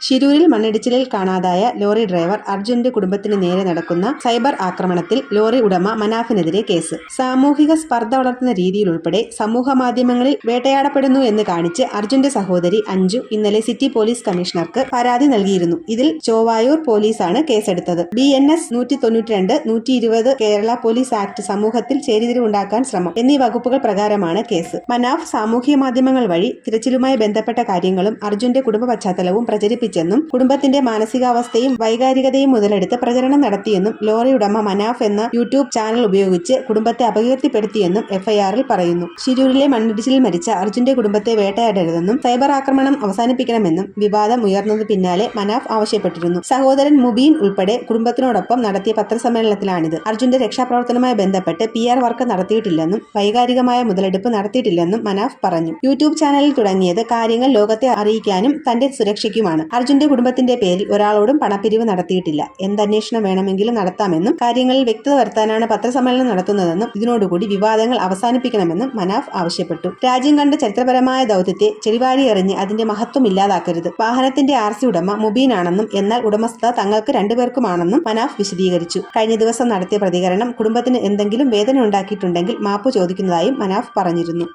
ശിരൂരിൽ മണ്ണിടിച്ചിലിൽ കാണാതായ lorry driver അർജുന്റെ കുടുംബത്തിന് നേരെ നടക്കുന്ന സൈബർ ആക്രമണത്തിൽ ലോറി ഉടമ മനാഫിനെതിരെ കേസ്. സാമൂഹിക സ്പർദ്ധ വളർത്തുന്ന രീതിയിലുൾപ്പെടെ സമൂഹ മാധ്യമങ്ങളിൽ വേട്ടയാടപ്പെടുന്നു എന്ന് കാണിച്ച് അർജുന്റെ സഹോദരി അഞ്ജു ഇന്നലെ സിറ്റി പോലീസ് കമ്മീഷണർക്ക് പരാതി നൽകിയിരുന്നു. ഇതിൽ ചോവായൂർ പോലീസാണ് കേസെടുത്തത്. ബി എൻ എസ് നൂറ്റി തൊണ്ണൂറ്റിരണ്ട് നൂറ്റി ഇരുപത് കേരള പോലീസ് ആക്ട് സമൂഹത്തിൽ ചേരിതിരിവുണ്ടാക്കാൻ ശ്രമം എന്നീ വകുപ്പുകൾ പ്രകാരമാണ് കേസ്. മനാഫ് സാമൂഹ്യ മാധ്യമങ്ങൾ വഴി തിരച്ചിലുമായി ബന്ധപ്പെട്ട കാര്യങ്ങളും അർജുന്റെ കുടുംബ പശ്ചാത്തലവും പ്രചരിപ്പിച്ചെന്നും കുടുംബത്തിന്റെ മാനസികാവസ്ഥയും വൈകാരികതയും മുതലെടുത്ത് പ്രചരണം നടത്തിയെന്നും ലോറി ഉടമ മനാഫ് എന്ന യൂട്യൂബ് ചാനൽ ഉപയോഗിച്ച് കുടുംബത്തെ അപകീർത്തിപ്പെടുത്തിയെന്നും എഫ്ഐആറിൽ പറയുന്നു. ശിരൂരിലെ മണ്ണിടിച്ചിലിൽ മരിച്ച അർജുന്റെ കുടുംബത്തെ വേട്ടയാടരുതെന്നും സൈബർ ആക്രമണം അവസാനിപ്പിക്കണമെന്നും വിവാദം ഉയർന്നത് പിന്നാലെ മനാഫ് ആവശ്യപ്പെട്ടിരുന്നു. സഹോദരൻ മുബീൻ ഉൾപ്പെടെ കുടുംബത്തിനോടൊപ്പം നടത്തിയ പത്രസമ്മേളനത്തിലാണിത്. അർജുന്റെ രക്ഷാപ്രവർത്തനവുമായി ബന്ധപ്പെട്ട് പി ആർ വർക്ക് നടത്തിയിട്ടില്ലെന്നും വൈകാരികമായ മുതലെടുപ്പ് നടത്തിയിട്ടില്ലെന്നും മനാഫ് പറഞ്ഞു. യൂട്യൂബ് ചാനലിൽ തുടങ്ങിയത് കാര്യങ്ങൾ ലോകത്തെ അറിയിക്കാനും തന്റെ സുരക്ഷയ്ക്കുമാണ്. അർജുന്റെ കുടുംബത്തിന്റെ പേരിൽ ഒരാളോടും പണപ്പിരിവ് നടത്തിയിട്ടില്ല. എന്തന്വേഷണം വേണമെങ്കിലും നടത്താമെന്നും കാര്യങ്ങളിൽ വ്യക്തത വരുത്താനാണ് പത്രസമ്മേളനം നടത്തുന്നതെന്നും ഇതിനോടുകൂടി വിവാദങ്ങൾ അവസാനിപ്പിക്കണമെന്നും മനാഫ് ആവശ്യപ്പെട്ടു. രാജ്യം കണ്ട ചരിത്രപരമായ ദൗത്യത്തെ ചെളിവാരി എറിഞ്ഞ് അതിന്റെ മഹത്വം ഇല്ലാതാക്കരുത്. വാഹനത്തിന്റെ ആർ സി ഉടമ മുബീനാണെന്നും എന്നാൽ ഉടമസ്ഥത തങ്ങൾക്ക് രണ്ടുപേർക്കുമാണെന്നും മനാഫ് വിശദീകരിച്ചു. കഴിഞ്ഞ ദിവസം നടത്തിയ പ്രതികരണം കുടുംബത്തിന് എന്തെങ്കിലും വേദന ഉണ്ടാക്കിയിട്ടുണ്ടെങ്കിൽ മാപ്പ് ചോദിക്കുന്നതായും മനാഫ് പറഞ്ഞിരുന്നു.